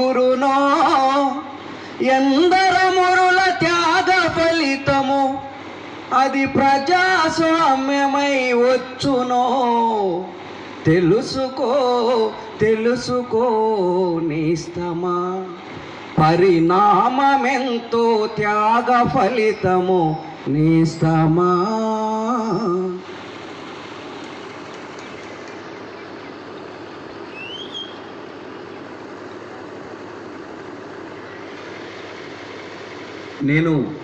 గురునో ఎందర మురుల త్యాగ ఫలితము అది ప్రజాస్వామ్యమై వచ్చునో. తెలుసుకో తెలుసుకో నేస్తమా పరిణామమెంతో త్యాగ ఫలితము నేస్తమా నేను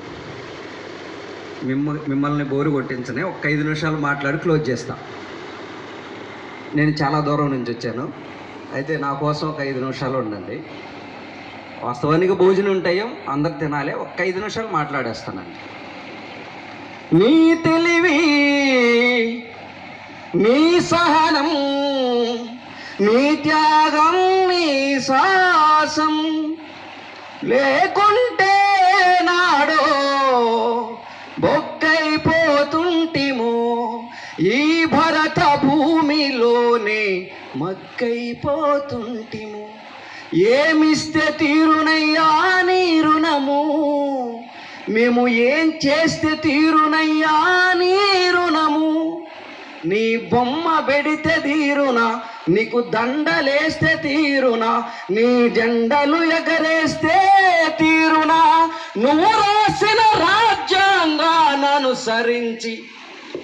మిమ్మ మిమ్మల్ని బోరు కొట్టించనే ఒక ఐదు నిమిషాలు మాట్లాడి క్లోజ్ చేస్తా. నేను చాలా దూరం నుంచి వచ్చాను. అయితే నా కోసం ఒక ఐదు నిమిషాలు ఉండండి. వాస్తవానికి భోజనం ఉంటాయో అందరు తినాలి ఒక ఐదు నిమిషాలు మాట్లాడేస్తానండి. నీ తెలివి నీ సహనం నీ త్యాగం నీ సాహసం లేకుండా భూమిలోనే మక్కైపోతుంటిము. ఏమిస్తే తీరునయ్యా నీ రుణము మేము ఏం చేస్తే తీరునయ్యా నీ రుణము నీ బొమ్మ పెడితే తీరునా? నీకు దండలేస్తే తీరునా? నీ జెండలు ఎగరేస్తే తీరునా? నువ్వు రాసిన రాజ్యాంగాన్ని అనుసరించి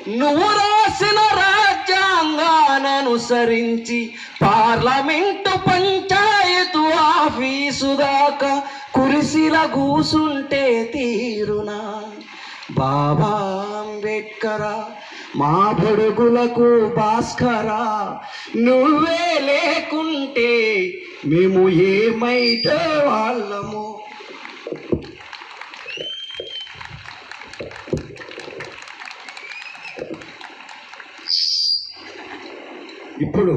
నువ్వు రాసిన రాజ్యాంగాన్ని రాజ్యాంగాననుసరించి పార్లమెంటు పంచాయతు ఆఫీసు దాకా కురిసిల కూసుంటే తీరునా. బాబా అంబేద్కరా మా బడుగులకు భాస్కరా నువ్వే లేకుంటే మేము ఏమైతే వాళ్ళము? ఇప్పుడు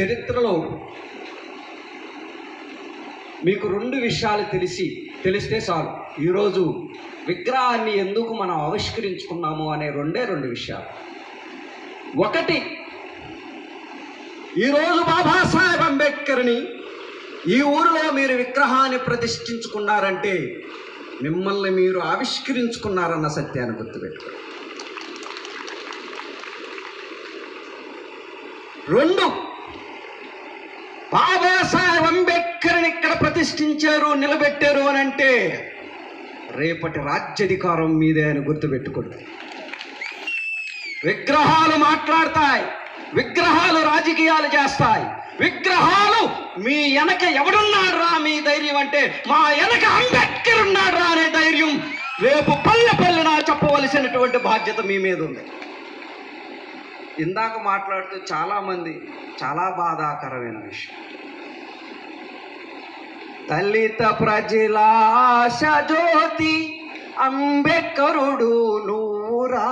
చరిత్రలో మీకు రెండు విషయాలు తెలిసి తెలిస్తే చాలు. ఈరోజు విగ్రహాన్ని ఎందుకు మనం ఆవిష్కరించుకున్నాము అనే రెండే రెండు విషయాలు. ఒకటి ఈరోజు బాబాసాహెబ్ అంబేద్కర్ని ఈ ఊరిలో మీరు విగ్రహాన్ని ప్రతిష్ఠించుకున్నారంటే మిమ్మల్ని మీరు ఆవిష్కరించుకున్నారన్న సత్యాన్ని గుర్తుపెట్టుకోండి. రెండు. బాబాసాహెబ్ అంబేద్కర్ని ఇక్కడ ప్రతిష్ఠించారు నిలబెట్టారు అని అంటే రేపటి రాజ్యాధికారం మీదే అని గుర్తుపెట్టుకోండి. విగ్రహాలు మాట్లాడతాయి విగ్రహాలు రాజకీయాలు చేస్తాయి విగ్రహాలు మీ వెనక ఎవడున్నాడ్రా మీ ధైర్యం అంటే మా వెనక అంబేద్కర్ ఉన్నాడ్రా అనే ధైర్యం రేపు పల్లె పల్లెనా చెప్పవలసినటువంటి బాధ్యత మీ మీద ఉంది. ఇందాక మాట్లాడుతూ చాలామంది చాలా బాధాకరమైన విషయం. దళిత ప్రజలాశ జ్యోతి అంబేద్కరుడు నూరా